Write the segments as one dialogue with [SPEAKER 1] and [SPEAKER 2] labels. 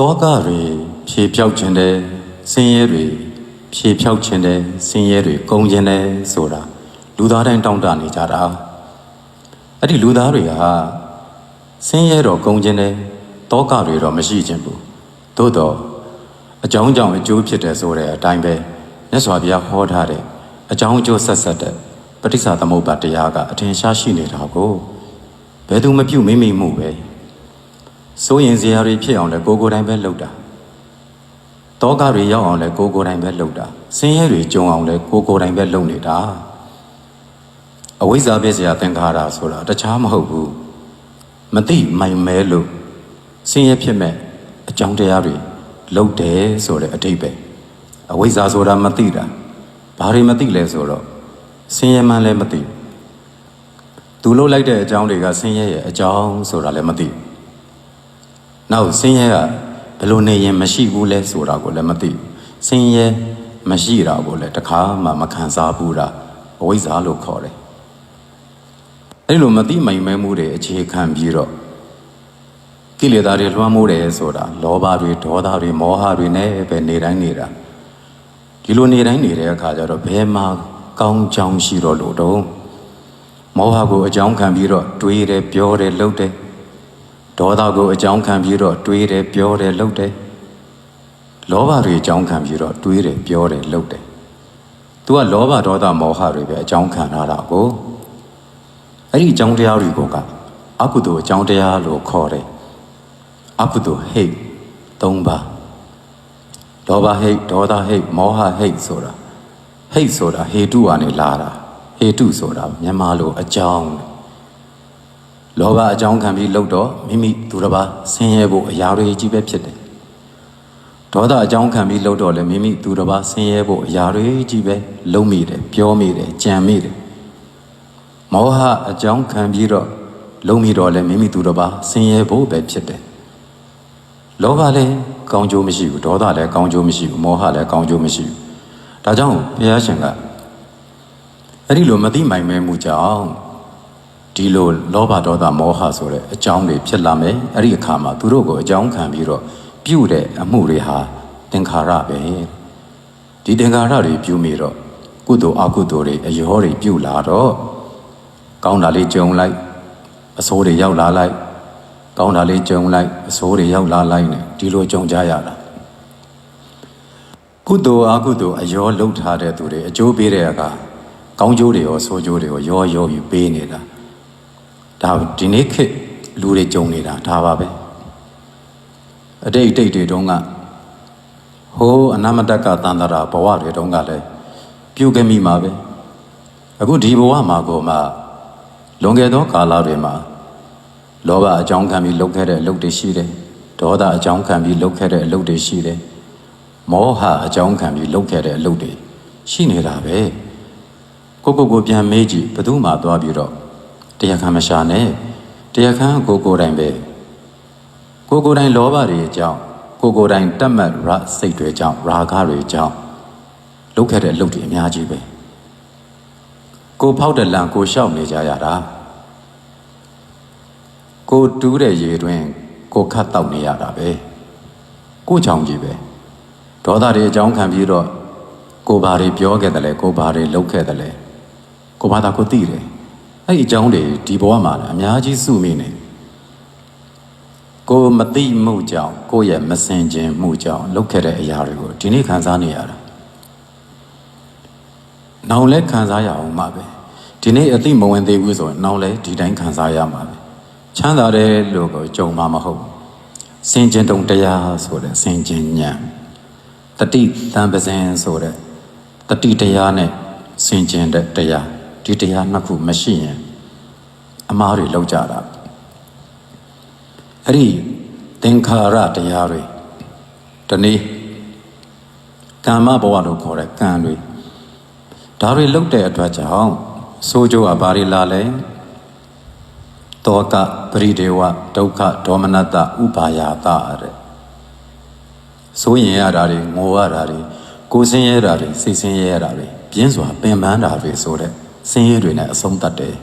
[SPEAKER 1] တောကတွေဖြေဖြောက်ခြင်းတဲ့ဆင်းရဲတွေဖြေဖြောက်ခြင်းတဲ့ဆင်းရဲတွေကုန်ခြင်းတဲ့ဆိုတာလူသားတိုင်းတောင့်တနေကြတာအဲ့ဒီလူသားတွေကဆင်းရဲတော့ကုန်ခြင်းတဲ့တောကတွေတော့မရှိခြင်းဘူးသို့တော့အကြောင်းကြောင့်အကျိုးဖြစ်တယ်ဆိုတဲ့အတိုင်းပဲမြတ်စွာဘုရားဟောထားတဲ့အကြောင်းအကျိုးဆက်ဆက်တဲ့ပဋိစ္စသမုပ္ပါတရားကအထင်ရှားရှိနေတာကိုဘယ်သူမပြုတ်မိမိမှုပဲ စိုးရင်စရာတွေဖြစ်အောင်လဲကိုကိုယ်တိုင်ပဲလုပ်တာတောကတွေရောက်အောင်လဲကိုကိုယ်တိုင်ပဲလုပ်တာဆင်းရဲတွေကြုံအောင်လဲကိုကိုယ်တိုင်ပဲလုပ်နေတာအဝိဇ္ဇာပြည့်စရာသင်္ခါရဆိုတာတခြားမဟုတ်ဘူးမသိမိုင်မဲလို့ဆင်းရဲဖြစ်မဲ့အကြောင်းတရားတွေလုပ်တယ်ဆိုတဲ့အတိတ်ပဲအဝိဇ္ဇာဆိုတာမသိတာဘာတွေမသိလဲဆိုတော့ဆင်းရဲမှန်းလည်းမသိသူလှုပ်လိုက်တဲ့အကြောင်းတွေကဆင်းရဲရဲ့အကြောင်းဆိုတာလည်းမသိဘူး နောက်ဆင်းရဲကဘယ်လိုနေရင်မရှိဘူးလဲဆိုတာကိုလည်းမသိဘူးဆင်းရဲမရှိတာကိုလည်းတခါမှမခံစားဘူးတာအဝိဇ္ဇာလို့ခေါ်တယ်အဲ့လိုမသိမိုင်မဲမှုတွေအခြေခံပြီးတော့ကိလေသာတွေလွှမ်းမိုးတယ်ဆိုတာလောဘတွေဒေါသတွေမောဟတွေနဲ့ပဲနေတိုင်းနေတာဒီလိုနေတိုင်းနေတဲ့အခါကျတော့ဘယ်မှာကောင်းကြောင်းရှိတော့လို့တော့မောဟကိုအကြောင်းခံပြီးတော့တွေးတယ်ပြောတယ်လုပ်တယ် ဒေါသကိုအကြောင်းခံပြီးတော့တွေးတယ်ပြောတယ်လုပ်တယ်လောဘတွေအကြောင်းခံပြီးတော့တွေးတယ်ပြောတယ်လုပ်တယ်သူကလောဘဒေါသမောဟတွေပဲအကြောင်းခံရတာကိုအဲ့ဒီအကြောင်းတရားတွေကိုကအကုသိုလ်အကြောင်းတရားလို့ခေါ်တယ်အကုသိုလ်ဟိတ်၃ပါးလောဘဟိတ်ဒေါသဟိတ်မောဟဟိတ်ဆိုတာဟိတ်ဆိုတာဟေတုကနေလာတာဟေတုဆိုတာမြန်မာလိုအကြောင်းတဲ့ လောဘအကြောင်းခံပြီးလှုပ်တော့မိမိသူတစ်ပါးဆင်းရဲဖို့အရာတွေကြီးပဲဖြစ်တယ်။ဒေါသအကြောင်းခံပြီးလှုပ်တော့လည်းမိမိသူတစ်ပါးဆင်းရဲဖို့အရာတွေကြီးပဲလုံးမိတယ်ပြောမိတယ်ကြံမိတယ်။မောဟအကြောင်းခံပြီးတော့လုံးမိတော့လည်းမိမိသူတစ်ပါးဆင်းရဲဖို့ပဲဖြစ်တယ်။လောဘလည်းကောင်းကျိုးမရှိဘူးဒေါသလည်းကောင်းကျိုးမရှိဘူးမောဟလည်းကောင်းကျိုးမရှိဘူး။ဒါကြောင့်ဘုရားရှင်ကအဲ့ဒီလိုမသိမိုင်မဲမှုကြောင့် ဒီလိုလောဘဒေါသမောဟဆိုတဲ့အကြောင်းတွေဖြစ်လာမယ်အဲ့ဒီအခါမှာသူတို့ကိုအကြောင်းခံပြီးတော့ပြုတဲ့အမှုတွေဟာသင်္ခါရပဲဒီသင်္ခါရတွေပြုမိတော့ကုသိုလ်အကုသိုလ်တွေအယောတွေပြုလာတော့ကောင်းတာလေးကြုံလိုက်အဆိုးတွေရောက်လာလိုက်ကောင်းတာလေးကြုံလိုက်အဆိုးတွေရောက်လာလိုက်နဲ့ဒီလိုကြုံကြရတာကုသိုလ်အကုသိုလ်အယောလှုပ်ထားတဲ့သူတွေအကျိုးပေးတဲ့အခါကောင်းကျိုးတွေရောဆိုးကျိုးတွေရောရောရောပြီးပေးနေတာ ဒါဒီနေ့ခေတ်လူတွေကြုံနေတာဒါပါပဲအတိတ်အတိတ်တွေတုန်းကဟိုးအနမတက်ကတန်တရာဘဝတွေတုန်းကလည်းပြုခဲ့မိမှာပဲအခုဒီဘဝမှာကိုမှလွန်ခဲ့သောကာလတွေမှာလောဘအကြောင်းခံပြီးလုပ်ခဲ့တဲ့အလုပ်တွေရှိတယ်ဒေါသအကြောင်းခံပြီးလုပ်ခဲ့တဲ့အလုပ်တွေရှိတယ်မောဟအကြောင်းခံပြီးလုပ်ခဲ့တဲ့အလုပ်တွေရှိနေတာပဲကိုကိုကိုပြန်မေးကြည့်ဘယ်သူမှသွားပြီးတော့ တရားခံမရှာနဲ့တရားခံကိုကိုယ်တိုင်ပဲကိုကိုယ်တိုင်လောဘတွေအကြောင်းကိုကိုယ်တိုင်တတ်မှတ်ရစိတ်တွေအကြောင်းရာဂတွေအကြောင်းလုပ်ခဲ့တဲ့အလုပ်တွေအများကြီးပဲကိုဖောက်တဲ့လံကိုရှောက်နေကြရတာကိုတူးတဲ့ရေတွင်ကိုခတ်တောက်နေရတာပဲကိုချောင်ကြီးပဲဒေါသတွေအကြောင်းခံပြီးတော့ကိုဘာတွေပြောခဲ့တယ်လဲကိုဘာတွေလုပ်ခဲ့တယ်လဲကိုဘာသာကိုသိတယ် အဲ့ဒီအကြောင်းတွေဒီဘဝမှာလည်းအများကြီးစုမိနေကိုမသိမှုကြောင့်ကိုယ့်ရဲ့မစင်ခြင်းမှုကြောင့်လုပ်ခဲ့တဲ့အရာတွေကိုဒီနေ့ခံစားနေရတာ။နောင်လဲခံစားရအောင်မှာပဲ။ဒီနေ့အသိမဝင်သေးဘူးဆိုရင်နောင်လဲဒီတိုင်းခံစားရမှာပဲ။ချမ်းသာတယ်လို့ကိုကြုံမှာမဟုတ်ဘူး။စင်ခြင်းတုံတရားဆိုတဲ့စင်ခြင်းဉာဏ်တတိတံပဇင်ဆိုတဲ့တတိတရားနဲ့စင်ခြင်းတဲ့တရား ဒီတရားနှစ်ခုမရှိရင်အမားတွေလောက်ကြတာအဲ့ဒီသင်္ခါရတရားတွေတနည်းကာမဘဝလို့ခေါ်တဲ့ကံတွေဒါတွေလုတ်တဲ့အတွက်ကြောင့်ဆိုးကျိုးကဘာတွေလာလဲတောကပရိဒေဝဒုက္ခဒေါမနတဥပါယတာတဲ့ဆိုရင်ရတာတွေငိုရတာတွေကိုယ်ဆင်းရဲတာတွေစိတ်ဆင်းရဲရတာတွေပြင်းစွာပင်ပန်းတာတွေဆိုတဲ့ ဆင်းရဲတွေနဲ့အဆုံးသတ်တယ်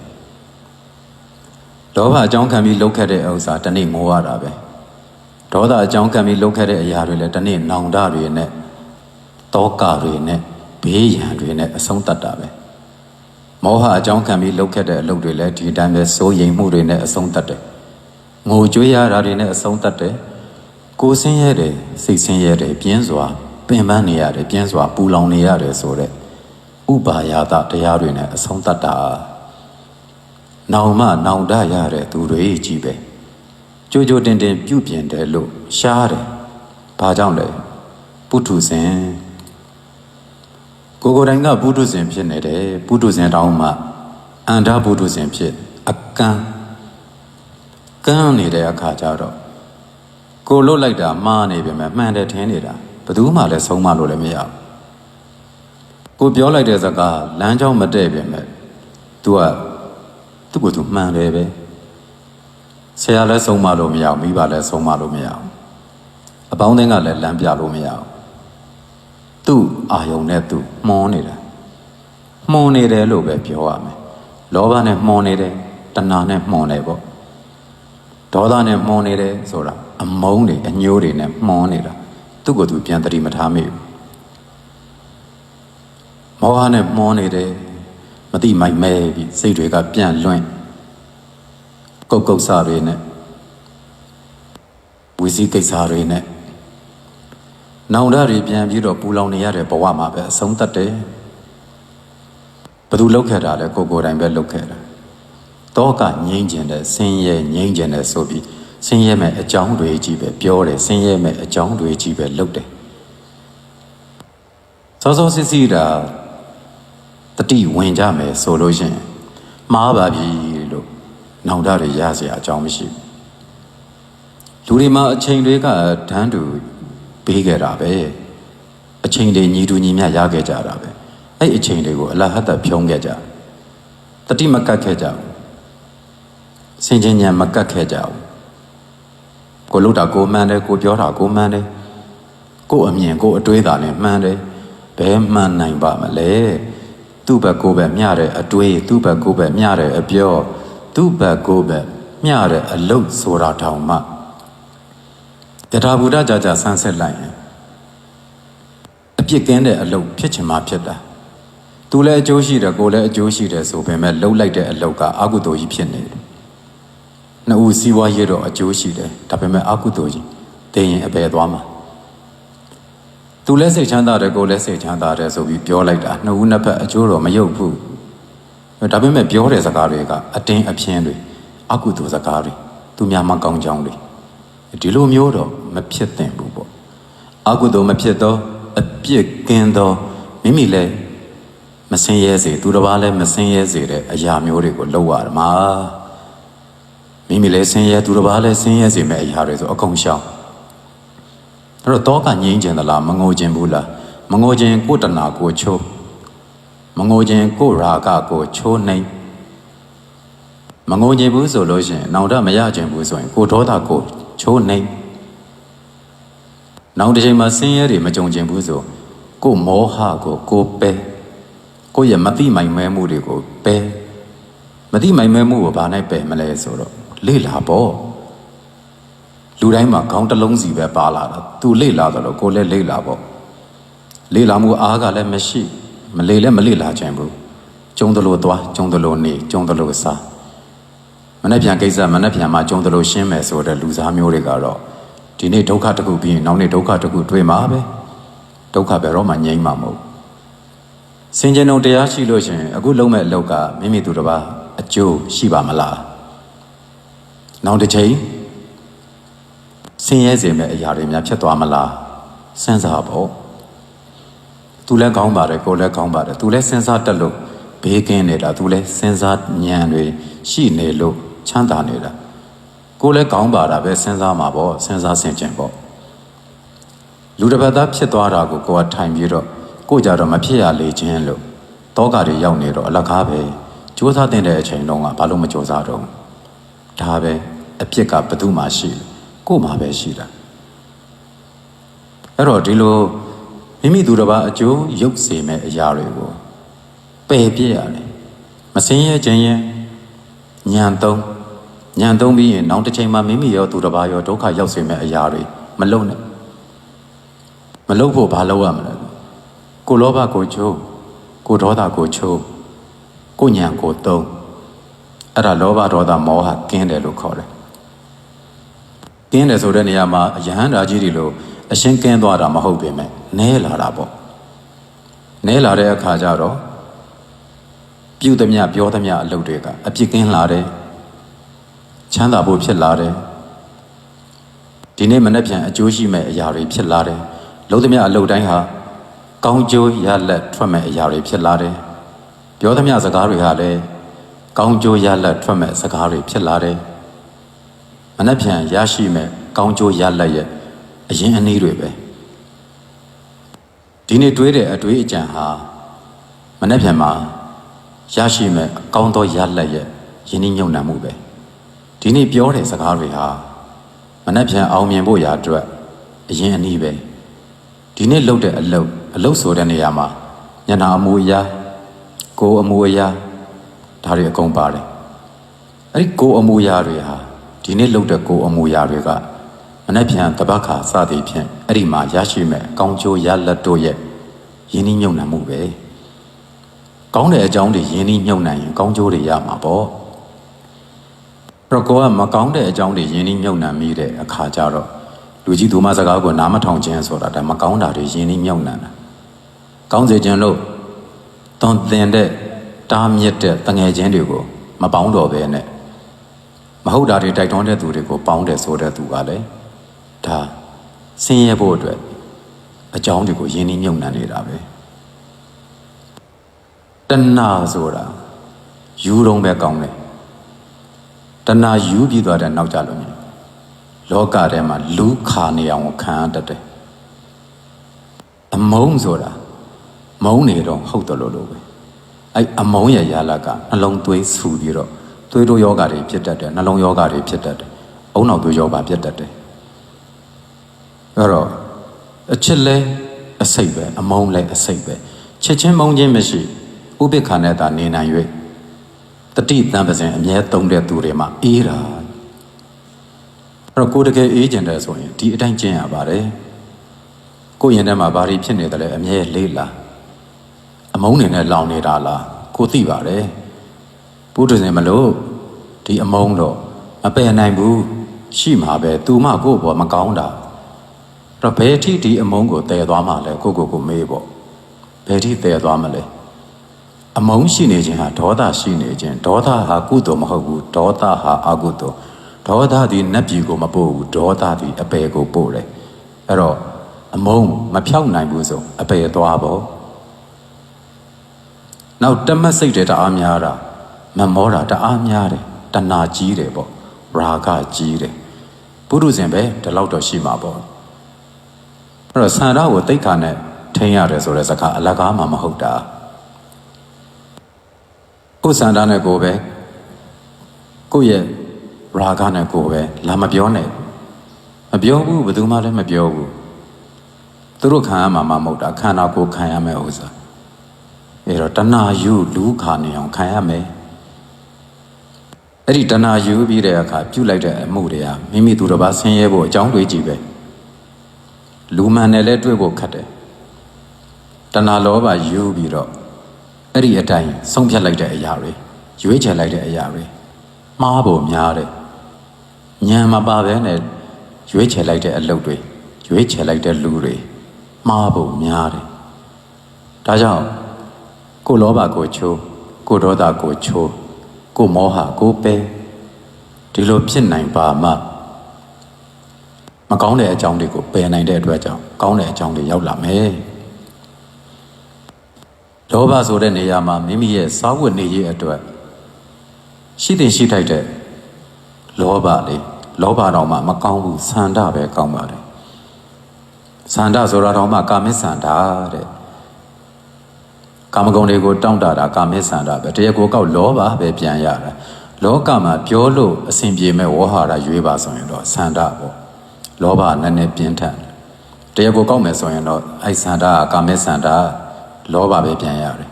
[SPEAKER 1] လောဘအကြောင်းခံပြီးလှုပ်ခတ်တဲ့ဥစ္စာတနေ့ငိုရတာပဲဒေါသအကြောင်းကံပြီးလုပ်ခဲ့တဲ့အရာတွေလည်းတစ်နေ့နောင်တတွေနဲ့တောကတွေနဲ့ဘေးရန်တွေနဲ့အဆုံးတတ်တာပဲမောဟအကြောင်းကံပြီးလုပ်ခဲ့တဲ့အလုပ်တွေလည်းဒီတိုင်းပဲစိုးရိမ်မှုတွေနဲ့အဆုံးတတ်တယ်ငိုကြွေးရတာတွေနဲ့အဆုံးတတ်တယ်ကိုယ်ဆင်းရဲတယ်စိတ်ဆင်းရဲတယ်ပြင်းစွာပင်ပန်းနေရတယ်ပြင်းစွာပူလောင်နေရတယ်ဆိုတဲ့ ဥပါယတတရားတွေနဲ့အဆုံးတတ်တာနောင်မနောင်တရတဲ့သူတွေကြီးပဲကြိုကြိုတင်တင်ပြုပြင်တယ်လို့ရှားတယ်။ဘာကြောင့်လဲ။ပုထုဇဉ်ကိုကိုယ်တိုင်ကပုထုဇဉ်ဖြစ်နေတယ်။ပုထုဇဉ်တောင်းမှအန္တပုထုဇဉ်ဖြစ်အကန်းကန်းနေတဲ့အခါကျတော့ကိုလွတ်လိုက်တာမှားနေပြီမဲ့မှန်တယ်ထင်နေတာဘယ်သူမှလည်းဆုံးမလို့လည်းမရဘူး။ ကိုပြောလိုက်တဲ့စကားလမ်းကြောင်းမတည့်ပြီမဲ့ तू ကသူ့ကိုယ်သူမှန်တယ်ပဲ။ဆရာလည်းဆုံးမလို့မရဘူးမိဘလည်းဆုံးမလို့မရဘူးအပေါင်းအသင်းကလည်းလမ်းပြလို့မရဘူးသူ့အာယုံနဲ့သူမှွန်းနေတာမှွန်းနေတယ်လို့ပဲပြောရမယ်လောဘနဲ့မှွန်းနေတယ်တဏှာနဲ့မှွန်းနေပေါ့ဒေါသနဲ့မှွန်းနေတယ်ဆိုတာအမုန်းတွေအညိုးတွေနဲ့မှွန်းနေတာသူ့ကိုယ်သူပြန်တတိမထားမိဘူး မောဟနဲ့မှွန်းနေတယ်မတိမိုက်မဲပြီးစိတ်တွေကပြန့်လွင့်ကုတ်ကုတ်စာတွေနဲ့ဝီစည်းကိစ္စတွေနဲ့နောင်တတွေပြန်ပြီးတော့ပူလောင်နေရတဲ့ဘဝမှာပဲအဆုံးသတ်တယ်ဘယ်သူလောက်ခဲ့တာလဲကိုကိုယ်တိုင်ပဲလောက်ခဲ့တာတောကငိမ့်ကျင်တဲ့ဆင်းရဲငိမ့်ကျင်တဲ့ဆိုပြီးဆင်းရဲမဲ့အကြောင်းတွေကြီးပဲပြောတယ်ဆင်းရဲမဲ့အကြောင်းတွေကြီးပဲလုပ်တယ်စောစောစစ်စစ်တာ တတိဝင်ကြမယ်ဆိုလို့ရှိရင်မှားပါပြီလို့ နောင်တတွေရเสียအကြောင်းမရှိဘူးလူတွေမှာအချိန်တွေကတန်းတူပေးခဲ့တာပဲအချိန်တွေညီတူညီမျှရခဲ့ကြတာပဲအဲ့အချိန်တွေကိုအလဟတ်တဖြုံးခဲ့ကြတတိမကတ်ခဲ့ကြဘူးစင်ချင်းညာမကတ်ခဲ့ကြဘူးကိုလို့တာကိုမှန်တယ်ကိုပြောတာကိုမှန်တယ်ကိုအမြင်ကိုအတွေးတာနဲ့မှန်တယ်ဘယ်မှန်နိုင်ပါမလဲ သူ့ဘက်ကိုပဲမျှတဲ့အတွေးသူ့ဘက်ကိုပဲမျှတဲ့အပြောသူ့ဘက်ကိုပဲမျှတဲ့အလုတ်ဆိုတာတောင်မှယထာဘူတကြာကြာဆန်းဆက်လိုက်ရင်အပြစ်ကင်းတဲ့အလုတ်ဖြစ်ချင်မှဖြစ်တာသူလည်းအကျိုးရှိတယ်ကိုယ်လည်းအကျိုးရှိတယ်ဆိုပေမဲ့လှုပ်လိုက်တဲ့အလုတ်ကအကုသိုလ်ကြီးဖြစ်နေတယ်နှစ်ဦးစီးပွားရေးတော့အကျိုးရှိတယ်ဒါပေမဲ့အကုသိုလ်ကြီးတည်ရင်အပယ်သွားမှာ သူလည်းစိတ်ချမ်းသာတယ်ကိုယ်လည်းစိတ်ချမ်းသာတယ်ဆိုပြီးပြောလိုက်တာနှစ်ဦးနှစ်ဖက်အကျိုးတော့မယုတ်ဘူးဒါပေမဲ့ပြောတဲ့စကားတွေကအတင်းအဖျင်းတွေအကုသိုလ်စကားတွေသူများမကောင်းကြောင်းတွေဒီလိုမျိုးတော့မဖြစ်သင့်ဘူးပေါ့အကုသိုလ်မဖြစ်တော့အပြစ်ကင်းတော့မိမိလည်းမစင်ရဲစေသူတစ်ပါးလည်းမစင်ရဲစေတဲ့အရာမျိုးတွေကိုလုပ်ရမှာမိမိလည်းစင်ရဲသူတစ်ပါးလည်းစင်ရဲစေမဲ့အရာတွေဆိုအကုန်ရှောင် အဲ့တော့တောကငြိမ်းကျင်သလားမငိုကျင်ဘူးလားမငိုကျင်ကိုယ်တဏကိုချိုးမငိုခြင်းကိုယ်ရာဂကိုချိုးနှိမ်မငိုခြင်းဘူးဆိုလို့ရှိရင်နောင်တမရခြင်းဘူးဆိုရင်ကိုယ်ဒေါသကိုချိုးနှိမ်နောင်တစ်ချိန်မှာဆင်းရဲတွေမကြုံခြင်းဘူးဆိုကိုယ်မောဟကိုကိုယ်ပဲကိုယ့်ရဲ့မတိမိုင်မဲမှုတွေကိုပဲမတိမိုင်မဲမှုကိုဘာနဲ့ပဲမလဲဆိုတော့လေ့လာပေါ့ လူတိုင်းမှာခေါင်းတစ်လုံးစီပဲပါလာတာသူလေ့လာတယ်လို့ကိုယ်လည်းလေ့လာပေါ့လေ့လာမှုအားကလည်းမရှိမလေလည်းမလေ့လာခြင်းဘူးကျုံတလို့သွားကျုံတလို့နေကျုံတလို့စားမနေ့ပြန်ကိစ္စမနေ့ပြန်မှာကျုံတလို့ရှင်းမယ်ဆိုတဲ့လူစားမျိုးတွေကတော့ဒီနေ့ဒုက္ခတစ်ခုပြီးရင်နောက်နေ့ဒုက္ခတစ်ခုတွေ့မှာပဲဒုက္ခပဲတော့မှငြိမ်းမှာမဟုတ်စင်ကြင်ုံတရားရှိလို့ရှရင်အခုလုံးမဲ့အလောက်ကမိမိသူတစ်ပါးအကျိုးရှိပါမလားနောက်တစ်ချိန် ဆင်းရဲစေမဲ့အရာတွေများဖြစ်သွားမလားစဉ်းစားဖို့သူလည်းကောင်းပါတယ်ကိုလည်းကောင်းပါတယ်သူလည်းစဉ်းစားတတ်လို့ဘေးကင်းနေတာသူလည်းစဉ်းစားဉာဏ်တွေရှိနေလို့ချမ်းသာနေတာကိုလည်းကောင်းပါတာပဲစဉ်းစားမှာပေါ့စဉ်းစားဆင်ခြင်ပေါ့လူတစ်ပတ်သားဖြစ်သွားတာကိုကိုကထိုင်ပြီးတော့ကိုကြတော့မဖြစ်ရလေခြင်းလို့တောကတွေရောက်နေတော့အလကားပဲစူးစမ်းတဲ့အချိန်တုန်းကဘာလို့မစူးစမ်းတော့ဒါပဲအပြစ်ကဘယ်သူမှရှိလဲ ကိုယ်မှပဲရှိတာအဲ့တော့ဒီလိုမိမိသူတစ်ပါးအကျိုးရုပ်စေမဲ့အရာတွေကိုပယ်ပြစ်ရတယ်မစင်းရဲခြင်းရင်ညံသုံးညံသုံးပြီးရင်နောက်တစ်ချိန်မှာမိမိရောသူတစ်ပါးရောဒုက္ခရောက်စေမဲ့အရာတွေမလုံနဲ့မလုံဖို့ဘာလုပ်ရမလဲကိုလောဘကိုချိုးကိုဒေါသကိုချိုးကိုညံကိုသုံးအဲ့ဒါလောဘဒေါသမောဟကင်းတယ်လို့ခေါ်တယ် ကင်းတယ်ဆိုတဲ့နေရာမှာယဟန္တာကြီးတွေလို့အရှင်းကင်းသွားတာမဟုတ်ပေမဲ့နဲလာတာပေါ့နဲလာတဲ့အခါကျတော့ပြုသမျှပြောသမျှအလုပ်တွေကအပြစ်ကင်းလာတယ်ချမ်းသာဖို့ဖြစ်လာတယ်ဒီနေ့မနေ့ပြန်အကျိုးရှိမဲ့အရာတွေဖြစ်လာတယ်လုံးသမျှအလုပ်တိုင်းဟာကောင်းကျိုးရလက်ထွက်မဲ့အရာတွေဖြစ်လာတယ်ပြောသမျှစကားတွေဟာလည်းကောင်းကျိုးရလက်ထွက်မဲ့စကားတွေဖြစ်လာတယ် မနေ့ပြန်ရရှိမဲ့ကောင်းကျိုးရလက်ရဲ့အရင်အနည်းတွေပဲဒီနေ့တွေးတဲ့အတွေးအကြံဟာမနေ့ပြန်မှာရရှိမဲ့ကောင်းသောရလက်ရဲ့ယဉ်နှညုံနှံမှုပဲဒီနေ့ပြောတဲ့စကားတွေဟာမနေ့ပြန်အောင်မြင်ဖို့ရာအတွက်အရင်အနည်းပဲဒီနေ့လုပ်တဲ့အလုပ်အလုပ်ဆိုတဲ့နေရာမှာညနာအမူအရာကိုယ်အမူအရာဒါတွေအကုန်ပါတယ်အဲ့ဒီကိုယ်အမူအရာတွေဟာ ဒီနေ့လုပ်တဲ့ကိုယ်အမူအရာတွေကမနေ့ပြန်တပတ်ခါစသည်ဖြင့်အဲ့ဒီမှာရရှိမဲ့ကောင်းကျိုးရလက်တို့ရဲ့ယဉ်နှညုံနှံမှုပဲကောင်းတဲ့အကြောင်းတွေယဉ်နှညုံနှံရင်ကောင်းကျိုးတွေရမှာပေါ့အဲ့တော့ကိုကမကောင်းတဲ့အကြောင်းတွေယဉ်နှညုံနှံမိတဲ့အခါကျတော့လူကြီးသူမစကားကိုနားမထောင်ခြင်းဆိုတာဒါမကောင်းတာတွေယဉ်နှညုံနှံတာကောင်းစေခြင်းလို့သွန်သင်တဲ့တားမြစ်တဲ့တငယ်ချင်းတွေကိုမပေါင်းတော့ဘဲနဲ့ မဟုတ်တာတွေတိုက်တွန်းတဲ့သူတွေကိုပေါင်းတယ်ဆိုတဲ့သူကလည်းဒါဆင်းရဲဖို့အတွက်အကြောင်းတွေကိုယဉ်နှညုံနှံနေတာပဲတဏှာဆိုတာယူတော့ပဲကောင်းတယ်တဏှာယူပြီးသွားတဲ့နောက်ကြလို့မြင်လောကထဲမှာလူခါနေအောင်ခံရတတ်တယ်အမုန်းဆိုတာမုန်းနေတော့ဟုတ်တယ်လို့လို့ပဲအဲ့အမုန်းရဲ့ရာလကနှလုံးသွေးဆူပြီးတော့ သွေးတို့ယောဂတွေဖြစ်တတ်တယ်နှလုံးယောဂတွေဖြစ်တတ်တယ်အုံနောက်သွေးယောဂဖြစ်တတ်တယ်အဲ့တော့အချစ်လဲအစိတ်ပဲအမုန်းလဲအစိတ်ပဲချစ်ချင်းမုန်းချင်းမရှိဥပိ္ပခာနဲ့သာနေနိုင်၍တတိတံပစဉ်အမြဲသုံးတဲ့သူတွေမှာအေးတာအဲ့တော့ကိုယ်တကယ်အေးကျင်တယ်ဆိုရင်ဒီအတိုင်းကျင့်ရပါတယ်ကိုယ့်ရင်ထဲမှာဘာတွေဖြစ်နေတယ်လဲအမြဲလေးလာအမုန်းနေနဲ့လောင်နေတာလားကိုသိပါတယ် ဘုဒ္ဓဇင်မလို့ဒီအမုန်းတော့မပယ်နိုင်ဘူးရှိမှာပဲသူမှကိုယ့်ဘောမကောင်းတာအဲ့တော့ဘယ်ထိဒီအမုန်းကိုတည်သွားမှလဲကိုကိုကိုမေးပေါ့ဘယ်ထိတည်သွားမလဲအမုန်းရှိနေခြင်းဟာဒေါသရှိနေခြင်းဒေါသဟာကုသိုလ်မဟုတ်ဘူးဒေါသဟာအကုသိုလ်ဒေါသသည်နတ်ပြည်ကိုမပို့ဘူးဒေါသသည်အပေကိုပို့တယ်အဲ့တော့အမုန်းမဖြောက်နိုင်ဘူးဆိုအပေသွားပေါ့နောက်တမတ်စိတ်တွေတအားများတာ မမောတာတအားများတယ်တဏှာကြီးတယ်ပေါ့ရာဂကြီးတယ်ပုရုဇဉ်ပဲဒီလောက်တော့ရှိမှာပေါ့အဲ့တော့ဆန္ဒကိုတိတ်ခါနဲ့ထိန်းရတယ်ဆိုတဲ့စကားအလကားမှမဟုတ်တာကိုယ်ဆန္ဒနဲ့ကိုယ်ပဲကိုယ့်ရဲ့ရာဂနဲ့ကိုယ်ပဲလာမပြောနဲ့မပြောဘူးဘယ်သူမှလည်းမပြောဘူးသူတို့ခံရမှာမမဟုတ်တာခန္ဓာကိုယ်ခံရမယ်ဥစ္စာအဲ့တော့တဏှာယူလူခါနေအောင်ခံရမယ် အဲ့ဒီတဏှာယူပြီးတဲ့အခါပြုတ်လိုက်တဲ့အမှုတွေဟာမိမိသူတစ်ပါးဆင်းရဲဖို့အကြောင်းတွေကြီးပဲလူမှန်နဲ့လည်းတွေ့ဖို့ခက်တယ်တဏှာလောဘယူပြီးတော့အဲ့ဒီအတိုင်းဆုံးဖြတ်လိုက်တဲ့အရာတွေရွေးချယ်လိုက်တဲ့အရာတွေမှားဖို့များတယ်ဉာဏ်မပါဘဲနဲ့ရွေးချယ်လိုက်တဲ့အလုပ်တွေရွေးချယ်လိုက်တဲ့လူတွေမှားဖို့များတယ်ဒါကြောင့်ကိုလောဘကိုချိုးကိုဒေါသကိုချိုး ကိုမောဟကိုပဲဒီလိုဖြစ်နိုင်ပါမှမကောင်းတဲ့အကြောင်းတွေကိုပယ်နိုင်တဲ့အတွက်ကြောင့်ကောင်းတဲ့အကြောင်းတွေရောက်လာမယ်လောဘဆိုတဲ့နေရာမှာမိမိရဲ့စာဝတ်နေရေးအတွက်ရှိတဲ့ရှိထိုက်တဲ့လောဘလေလောဘတော့မှမကောင်းဘူးဆန္ဒပဲကောင်းပါတယ်ဆန္ဒဆိုတာတော့မှကာမိဆန္ဒတဲ့ ကာမဂုဏ်တွေကိုတောင့်တတာကာမိဆန္ဒပဲတရားကိုကောက်လောဘပဲပြန်ရတာလောကမှာပြောလို့အဆင်ပြေမဲ့ဝေါဟာရရွေးပါဆိုရင်တော့ဆန္ဒပေါ့လောဘနည်းနည်းပြင်းထန်တယ်တရားကိုကောက်မယ်ဆိုရင်တော့အဲ့ဆန္ဒကကာမိဆန္ဒလောဘပဲပြန်ရတယ်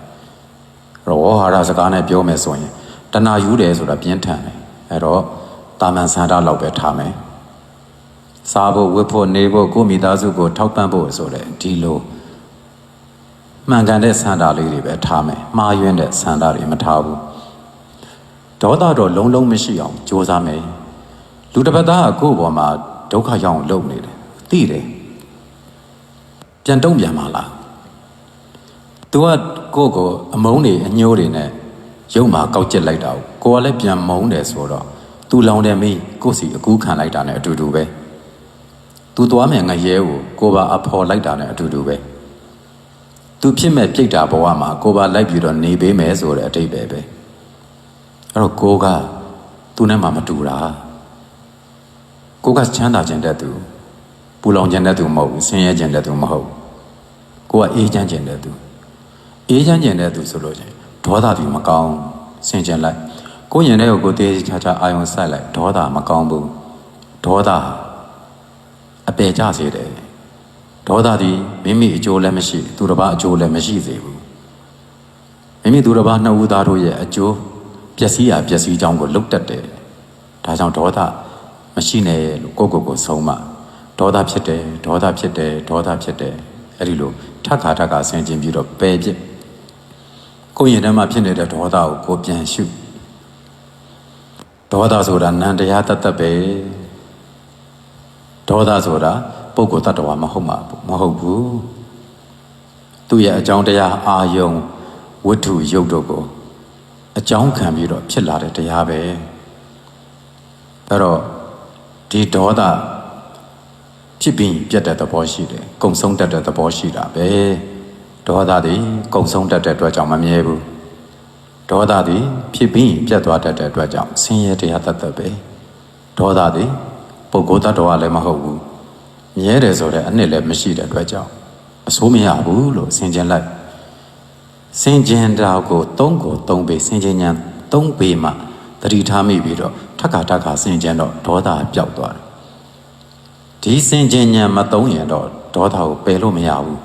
[SPEAKER 1] ရောဝေါဟာရစကားနဲ့ပြောမယ်ဆိုရင်တဏှာယူတယ်ဆိုတာပြင်းထန်တယ်အဲ့တော့တာမန်ဆန္ဒလောက်ပဲထားမယ်စားဖို့ဝတ်ဖို့နေဖို့ကိုယ့်မိသားစုကိုထောက်ပံ့ဖို့ဆိုတဲ့ဒီလို မှန်ကန်တဲ့စံတာလေးတွေပဲထားမယ်မှားယွင်းတဲ့စံတာတွေမထားဘူးဒေါသတော့လုံးလုံးမရှိအောင်ကြိုးစားမယ်လူတစ်ပတ်သားကကိုယ့်ဘောမှာဒုက္ခရောက်လုပ်နေတယ်သိတယ်ပြန်တုံ့ပြန်ပါလားသူကကိုယ့်ကိုအမုန်းတွေအညိုးတွေနဲ့ရုပ်မှာကောက်ကျစ်လိုက်တာကိုကလည်းပြန်မုန်းတယ်ဆိုတော့သူလောင်တယ်မေးကိုယ့်စီအကူးခံလိုက်တာနဲ့အတူတူပဲသူသွားမယ်ငရဲကိုကိုပါအဖော်လိုက်တာနဲ့အတူတူပဲ။ तू ဖြစ်မဲ့ပြိတ္တာဘဝမှာကိုပါလိုက်ပြီးတော့နေပေးမယ်ဆိုတဲ့အတိတ်ပဲပဲအဲ့တော့ကိုက तू နဲ့မှမတူတာကိုကချမ်းသာခြင်းတဲ့သူပူလောင်ခြင်းတဲ့သူမဟုတ်ဘူးဆင်းရဲခြင်းတဲ့သူမဟုတ်ဘူးကိုကအေးချမ်းခြင်းတဲ့သူအေးချမ်းကျင်တဲ့သူဆိုလို့ချင်းဒေါသဒီမကောင်းဆင်ကျင်လိုက်ကိုယ့်ရင်ထဲကိုကိုယ်သေးချာချာအာယုံဆိုင်လိုက်ဒေါသမကောင်းဘူးဒေါသအပေကြစေတယ် ဒေါသဒီမိမိအကျိုးလည်းမရှိသူတစ်ပါးအကျိုးလည်းမရှိစေဘူးမိမိသူတစ်ပါးနှစ်ဦးသားတို့ရဲ့အကျိုးပျက်စီးရာပျက်စီးကြောင်းကိုလုတ်တက်တယ်ဒါကြောင့်ဒေါသမရှိနဲ့လို့ကိုယ့်ကိုယ်ကိုဆုံးမဒေါသဖြစ်တယ်ဒေါသဖြစ်တယ်ဒေါသဖြစ်တယ်အဲ့ဒီလိုထပ်ခါထပ်ခါဆင်ကျင်ပြီးတော့ပယ်ပြစ်ကိုယ့်ရင်ထဲမှာဖြစ်နေတဲ့ဒေါသကိုကိုယ်ပြန်ရှုဒေါသဆိုတာနန္တရားတတ်တတ်ပဲဒေါသဆိုတာ ပုဂ္ဂိုလ်တ attva မဟုတ်မှာမဟုတ်ဘူးသူ့ရဲ့အကြောင်းတရားအာယုံဝတ္ထုရုပ်တို့ကိုအကြောင်းခံပြီးတော့ဖြစ်လာတဲ့တရားပဲအဲ့တော့ဒီဒေါသဖြစ်ပြီးပြတ်တဲ့သဘောရှိတယ်ကုံဆုံးတတ်တဲ့သဘောရှိတာပဲဒေါသသည်ကုံဆုံးတတ်တဲ့အတွက်ကြောင့်မမြဲဘူးဒေါသသည်ဖြစ်ပြီးပြတ်သွားတတ်တဲ့အတွက်ကြောင့်ဆင်းရဲတရားတတ်တတ်ပဲဒေါသသည်ပုဂ္ဂိုလ်တ attva လည်းမဟုတ်ဘူး မြဲတယ်ဆိုတဲ့အနှစ်လည်းမရှိတဲ့အတွက်ကြောင့်အဆိုးမရဘူးလို့ဆင်ခြင်လိုက်ဆင်ခြင်တာကိုသုံးကိုသုံးပေဆင်ခြင်ဉာဏ်သုံးပေမှတတိထားမိပြီးတော့ထက်ခါထက်ခါဆင်ခြင်တော့ဒေါသပျောက်သွားတယ်ဒီစင်ကြင်ညံမသုံးရင်တော့ဒေါသကိုပယ်လို့မရဘူး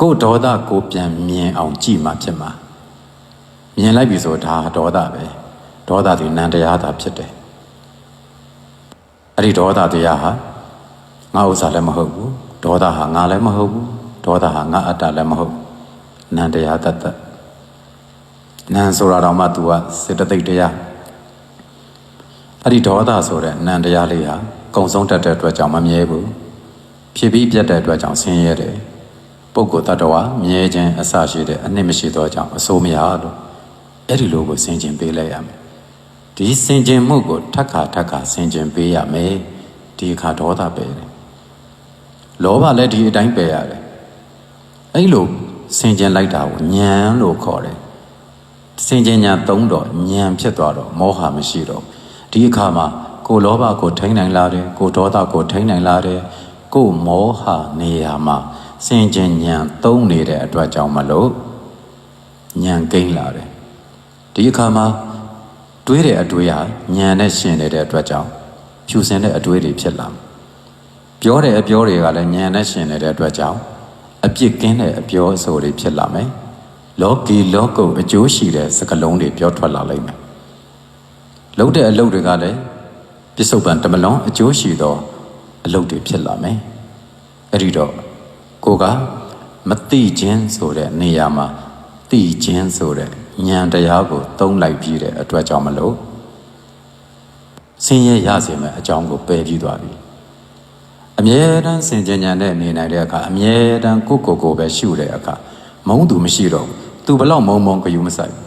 [SPEAKER 1] ကိုယ်ဒေါသကိုပြန်မြင်အောင်ကြည့်မှဖြစ်မှာမြင်လိုက်ပြီဆိုဒါဒေါသပဲဒေါသဒီနန္တရားသာဖြစ်တယ် အဲ့ဒီဒေါသတရားဟာငါဥစ္စာလည်းမဟုတ်ဘူးဒေါသဟာငါလည်းမဟုတ်ဘူးဒေါသဟာငါအတ္တလည်းမဟုတ်ဘူးနန္တရားတတ်တတ်နန္ဆိုတာတော့မှ तू ကစေတသိက်တရားအဲ့ဒီဒေါသဆိုတဲ့နံတရားလေးဟာကုံဆုံးတတ်တဲ့အတွက်ကြောင့်မမြဲဘူးဖြစ်ပြီးပြတ်တဲ့အတွက်ကြောင့်ဆင်းရဲတယ်ပုဂ္ဂိုလ်တ attva မြဲခြင်းအစရှိတဲ့အနှစ်မရှိသောကြောင့်အဆိုးမရလို့အဲ့ဒီလိုကိုဆင်ခြင်ပေးလိုက်ရမယ် ဒီဆင်ခြင်မှုကိုထက်ခါထက်ခါဆင်ခြင်ပေးရမယ်ဒီအခါဒေါသပယ်တယ်လောဘလည်းဒီအတိုင်းပယ်ရတယ်အဲ့လိုဆင်ခြင်လိုက်တာကိုဉာဏ်လို့ခေါ်တယ်စင်ကြင်ညာသုံးတော့ဉာဏ်ဖြစ်သွားတော့မောဟမရှိတော့ဒီအခါမှာကိုလောဘကိုထိန်းနိုင်လာတယ်ကိုဒေါသကိုထိန်းနိုင်လာတယ်ကိုမောဟနေရာမှာစင်ကြင်ညာသုံးနေတဲ့အတွက်ကြောင့်မလို့ဉာဏ်ကိန်းလာတယ်ဒီအခါမှာ တွေးတဲ့အတွေးဟာဉာဏ်နဲ့ရှင်နေတဲ့အတွက်ကြောင့်ဖြူစင်တဲ့အတွေးတွေဖြစ်လာမယ်ပြောတဲ့အပြောတွေကလည်းဉာဏ်နဲ့ရှင်နေတဲ့အတွက်ကြောင့်အပြစ်ကင်းတဲ့အပြောအဆိုတွေဖြစ်လာမယ်လောကီလောကုတ်အကျိုးရှိတဲ့စကားလုံးတွေပြောထွက်လာလိမ့်မယ်။လုပ်တဲ့အလုပ်တွေကလည်းပစ္စုပန်တမလွန်အကျိုးရှိသောအလုပ်တွေဖြစ်လာမယ်။အဲ့ဒီတော့ကိုကမတိခြင်းဆိုတဲ့နေရာမှာတိခြင်းဆိုတဲ့ ဉာဏ်တရားကိုသုံးလိုက်ပြီးတဲ့အတွက်ကြောင့်မလို့ဆင်းရဲရစေမယ့်အကြောင်းကိုပယ်ပြီးသွားပြီ။အမြဲတမ်းစင်ကြင်ဉာဏ်နဲ့နေနိုင်တဲ့အခါအမြဲတမ်းကိုယ့်ကိုယ်ကိုယ်ပဲရှုတဲ့အခါမုန်းသူမရှိတော့ဘူးသူဘလောက်မုန်းမုန်းကြယူမဆိုင်ဘူး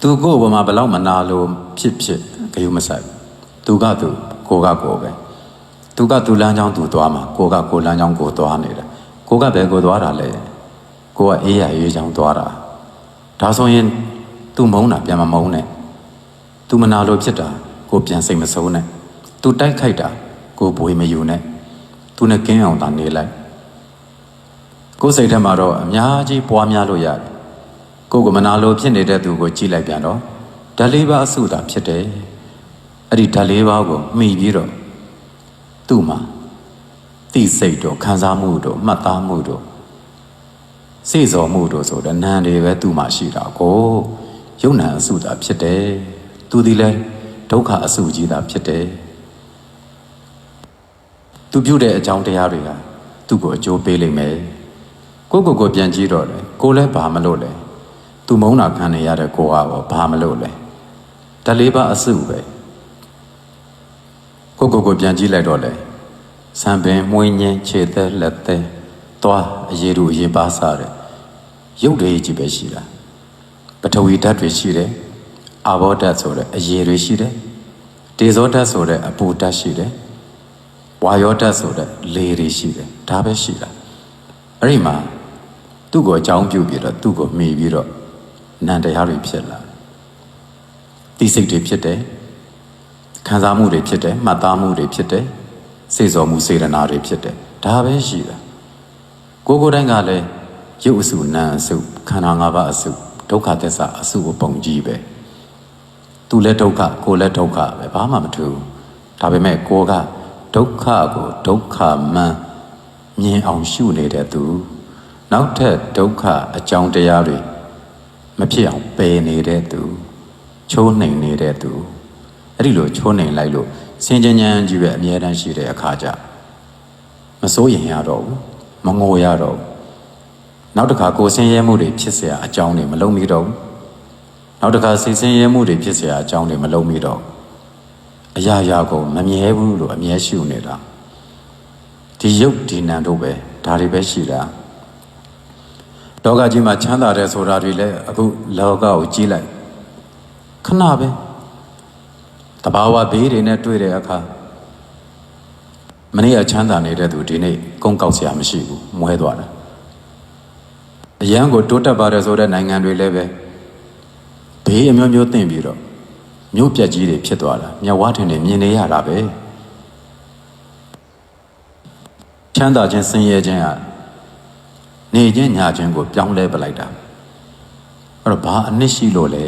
[SPEAKER 1] သူကိုယ့်ဘမှာဘလောက်မနာလို့ဖြစ်ဖြစ်ကြယူမဆိုင်ဘူးသူကသူကိုကကိုပဲသူကသူလမ်းကြောင်းသူသွားမှာကိုကကိုလမ်းကြောင်းကိုသွားနေတယ်ကိုကဘယ်ကိုသွားတာလဲကိုကအေးရအေးချောင်းသွားတာ ဒါဆိုရင် तू မုန်းတာပြန်မမုန်းနဲ့ तू မနာလို့ဖြစ်တာကိုပြန်စိတ်မဆိုးနဲ့ तू တိုက်ခိုက်တာကိုဘွေမယူနဲ့ तू နဲ့ကင်းအောင်သာနေလိုက် ကိုယ်စိတ်ထဲမှာတော့အများကြီးပွားများလို့ရတယ်ကိုယ်ကမနာလိုဖြစ်နေတဲ့သူကိုကြည့်လိုက်ပြန်တော့ဓာတ်လေးပါးအစုတာဖြစ်တယ်အဲ့ဒီဓာတ်လေးပါးကိုမှီပြီးတော့သူ့မှာသိစိတ်တို့ခံစားမှုတို့မှတ်သားမှုတို့ စိတ်စော်မှုတို့ဆိုတဲ့နာမ်တွေပဲသူ့မှာရှိတာကိုယုံနာအစုသာဖြစ်တယ်သူသည်လည်းဒုက္ခအစုကြီးသာဖြစ်တယ်သူပြုတဲ့အကြောင်းတရားတွေကသူ့ကိုအကျိုးပေးလိမ့်မယ်ကိုကိုကိုပြန်ကြည့်တော့လေကိုလည်းဘာမလို့လဲသူမုန်းတာခံနေရတဲ့ကိုကရောဘာမလို့လဲတလေးပါအစုပဲကိုကိုကိုပြန်ကြည့်လိုက်တော့လေစံပင်မွေးငင်းခြေသက်လက်သက်သွားအရေးတို့အရေးပါစားတဲ့ ရုပ်တွေကြီးပဲရှိတာပထဝီဓာတ်တွေရှိတယ်အာဘောဓာတ်ဆိုတဲ့အရေတွေရှိတယ်ဒေဇောဓာတ်ဆိုတဲ့အပူဓာတ်ရှိတယ်ဝါယောဓာတ်ဆိုတဲ့လေတွေရှိတယ်ဒါပဲရှိတာအဲ့ဒီမှာသူ့ကိုအကြောင်းပြုပြီးတော့သူ့ကိုမိပြီးတော့နန္တရားတွေဖြစ်လာတိစိတ်တွေဖြစ်တယ်ခံစားမှုတွေဖြစ်တယ်မှတ်သားမှုတွေဖြစ်တယ်စေစော်မှုစေရနာတွေဖြစ်တယ်ဒါပဲရှိတာကိုယ်ကိုယ်တိုင်းကလည်း ရုပ်အစုနာမ်အစုခန္ဓာ၅ပါးအစုဒုက္ခသစ္စာအစုကိုပုံကြီးပဲသူလည်းဒုက္ခကိုယ်လည်းဒုက္ခပဲဘာမှမထူးဒါပေမဲ့ကိုယ်ကဒုက္ခကိုဒုက္ခမှန်မြင်အောင်ရှုနေတဲ့သူနောက်ထပ်ဒုက္ခအကြောင်းတရားတွေမဖြစ်အောင်ပယ်နေတဲ့သူချိုးနှိမ်နေတဲ့သူအဲ့ဒီလိုချိုးနှိမ်လိုက်လို့စင်ကြဉဏ်ကြီးပဲအမြဲတမ်းရှိတဲ့အခါကျမစိုးရင်ရတော့ဘူးမငိုရတော့ဘူး နောက်တစ်ခါကိုယ်ဆင်းရဲမှုတွေဖြစ်เสียအကြောင်းတွေမလုံးမိတော့ဘူးနောက်တစ်ခါစိတ်ဆင်းရဲမှုတွေဖြစ်เสียအကြောင်းတွေမလုံးမိတော့ဘူးအရာရာကိုမမြဲဘူးလို့အမြဲရှုနေတာဒီယုတ်ဒီနံတို့ပဲဒါတွေပဲရှိတာလောကကြီးမှာချမ်းသာတယ်ဆိုတာတွေလည်းအခုလောကကိုကြီးလိုက်ခဏပဲတဘာဝဘေးတွေနဲ့တွေ့တဲ့အခါ မနေ့ကချမ်းသာနေတဲ့သူဒီနေ့ကုန်းကောက်စရာမရှိဘူးမွဲသွားတာ အရန်ကိုတိုးတက်ပါတယ်ဆိုတဲ့နိုင်ငံတွေလည်းပဲဘေးအမျိုးမျိုးတင်ပြီးတော့မြို့ပြက်ကြီးတွေဖြစ်သွားတာမြတ်ဝါထင်တွေမြင်နေရတာပဲချမ်းသာခြင်းဆင်းရဲခြင်းကနေခြင်းညာခြင်းကိုပြောင်းလဲပလိုက်တာအဲ့တော့ဘာအနစ်ရှိလို့လဲ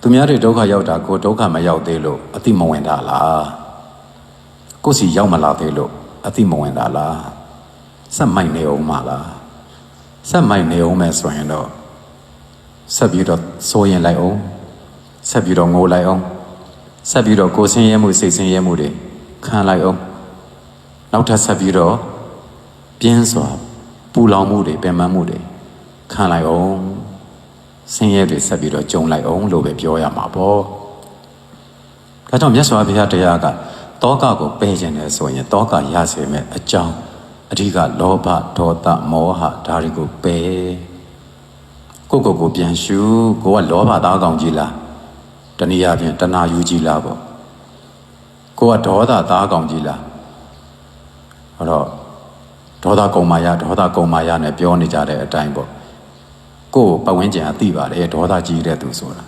[SPEAKER 1] သူများတွေဒုက္ခရောက်တာကိုဒုက္ခမရောက်သေးလို့အတိမဝင်တာလားကိုယ်စီရောက်မလာသေးလို့အတိမဝင်တာလားဆက်မိုက်နေအောင်မလား ဆက်မိုက်နေအောင်မဲ့ဆိုရင်တော့ဆက်ပြီးတော့စိုးရင်လိုက်အောင်ဆက်ပြီးတော့ငိုလိုက်အောင်ဆက်ပြီးတော့ကိုယ်ဆင်းရဲမှုစိတ်ဆင်းရဲမှုတွေခံလိုက်အောင်နောက်ထပ်ဆက်ပြီးတော့ပြင်းစွာပူလောင်မှုတွေပင်ပန်းမှုတွေခံလိုက်အောင်ဆင်းရဲတွေဆက်ပြီးတော့ကြုံလိုက်အောင်လို့ပဲပြောရမှာပေါ့ဒါကြောင့်မြတ်စွာဘုရားတရားကတောကကိုပယ်ခြင်းတယ်ဆိုရင်တောကရစေမဲ့အကြောင်း အဓိကလောဘဒေါသမောဟဒါတွေကိုပယ်ကိုယ့်ကိုယ်ကိုပြန်ရှုကိုကလောဘသားကောင်ကြီးလားတနည်းအားဖြင့်တဏှာယူကြီးလားပေါ့ကိုကဒေါသသားကောင်ကြီးလားဟောတော့ဒေါသကုံမာယဒေါသကုံမာယနဲ့ပြောနေကြတဲ့အတိုင်းပေါ့ကိုယ်ပတ်ဝန်းကျင်ကသိပါတယ်ဒေါသကြီးတဲ့သူဆိုတာ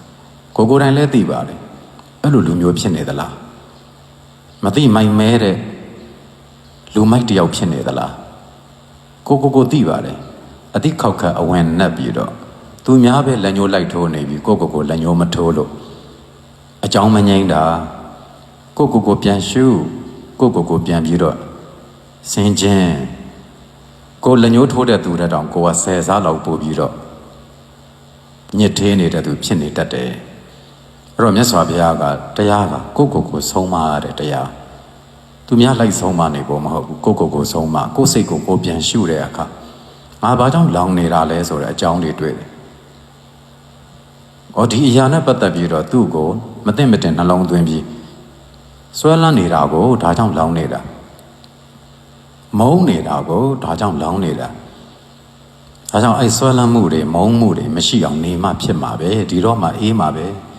[SPEAKER 1] ကိုကိုယ်တိုင်လည်းသိပါတယ်အဲ့လိုလူမျိုးဖြစ်နေသလားမသိမိုင်မဲတဲ့ လူမိုက်တယောက်ဖြစ်နေသလားကိုကိုကိုသိပါတယ်အတိခောက်ခတ်အဝင်နဲ့ပြီးတော့သူများပဲလက်ညှိုးလိုက်ထိုးနေပြီကိုကိုကိုလက်ညှိုးမထိုးလို့အကြောင်းမငိမ့်တာကိုကိုကိုပြန်ရှုကိုကိုကိုပြန်ပြီးတော့စင်ချင်းကိုလက်ညှိုးထိုးတဲ့သူတဲ့တောင်ကိုကဆယ်စားလောက်ပို့ပြီးတော့ညစ်သေးနေတဲ့သူဖြစ်နေတတ်တယ်အဲ့တော့မြတ်စွာဘုရားကတရားကကိုယ့်ကိုယ်ကိုဆုံးမရတဲ့တရား သူများလိုက်ဆုံးမနေဖို့မဟုတ်ဘူးကိုယ့်ကိုယ်ကိုဆုံးမကိုယ့်စိတ်ကိုကိုယ်ပြန်ရှုတဲ့အခါငါဘာကြောင့်လောင်နေတာလဲဆိုတဲ့အကြောင်းတွေတွေ့တယ်။အော်ဒီအရာနဲ့ပတ်သက်ပြီးတော့သူ့ကိုမသိမတင်နှလုံးသွင်းပြီးဆွဲလန်းနေတာကိုဒါကြောင့်လောင်နေတာမုန်းနေတာကိုဒါကြောင့်လောင်နေတာဒါကြောင့်အဲ့ဆွဲလန်းမှုတွေမုန်းမှုတွေမရှိအောင်နေမှဖြစ်မှာပဲဒီတော့မှအေးမှာပဲ။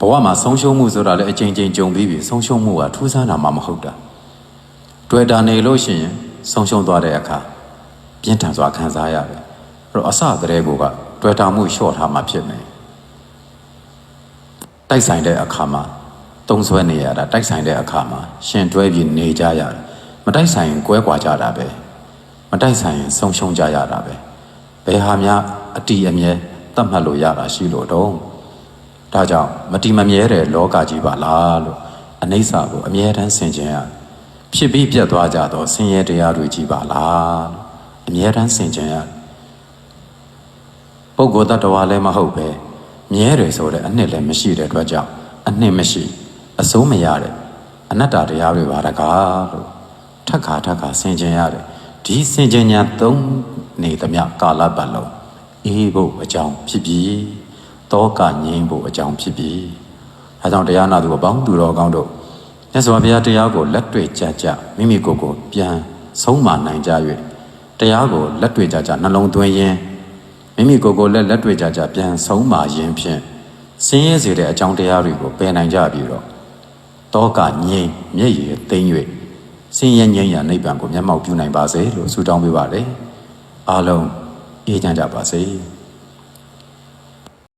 [SPEAKER 1] ဘဝမှာဆုံးရှုံးမှုဆိုတာလည်းအချိန်ချင်းကြုံပြီးပြီဆုံးရှုံးမှုကထူးဆန်းတာမှမဟုတ်တာတွေ့တာနေလို့ရှိရင်ဆုံးရှုံးသွားတဲ့အခါပြင်းထန်စွာခံစားရတယ်အဲ့တော့အစကတည်းကတွေ့တာမှုလျှော့ထားမှဖြစ်မယ်တိုက်ဆိုင်တဲ့အခါမှာတုံးဆွဲနေရတာတိုက်ဆိုင်တဲ့အခါမှာရှင်တွဲပြီးနေကြရတယ်မတိုက်ဆိုင်ရင်ကွဲကွာကြတာပဲမတိုက်ဆိုင်ရင်ဆုံးရှုံးကြရတာပဲဘယ်ဟာများအတီအမြဲတတ်မှတ်လို့ရတာရှိလို့တော့ ဒါကြောင့်မတိမမြဲတဲ့လောကကြီးပါလားလို့အနိစ္စကိုအမြဲတမ်းဆင်ခြင်ရဖြစ်ပြီးပြတ်သွားကြတော့ဆင်းရဲတရားတွေကြီးပါလားလို့အမြဲတမ်းဆင်ခြင်ရဘပုဂ္ဂိုလ်တ attva လည်းမဟုတ်ပဲမြဲတယ်ဆိုတဲ့အနှစ်လည်းမရှိတဲ့အတွက်ကြောင့်အနှစ်မရှိအစိုးမရတဲ့အနတ္တတရားတွေပါတကားလို့ထက်ခါထက်ခါဆင်ခြင်ရတယ်ဒီဆင်ခြင်ညာသုံးနေသမျှကာလပတ်လုံးအေးဖို့အကြောင်းဖြစ်ပြီး တောကငြိမ်းဖို့အကြောင်းဖြစ်ပြီးအဲကြောင့်တရားနာသူအပေါင်းသူတော်ကောင်းတို့မြတ်စွာဘုရားတရားကိုလက်တွေ့ကြကြမိမိကိုယ်ကိုပြန်ဆုံးမနိုင်ကြ၍တရားကိုလက်တွေ့ကြကြနှလုံးသွင်းရင်းမိမိကိုယ်ကိုယ်လက်လက်တွေ့ကြကြပြန်ဆုံးမာရင်းဖြင့်ဆင်းရဲစေတဲ့အကြောင်းတရားတွေကိုပယ်နိုင်ကြပြီးတော့တောကငြိမ်မျက်ရည်သိမ့်၍ဆင်းရဲငြိမ်းရာနိဗ္ဗာန်ကိုမျက်မှောက်ပြုနိုင်ပါစေလို့ဆုတောင်းပေးပါလေအားလုံးအေးချမ်းကြပါစေ။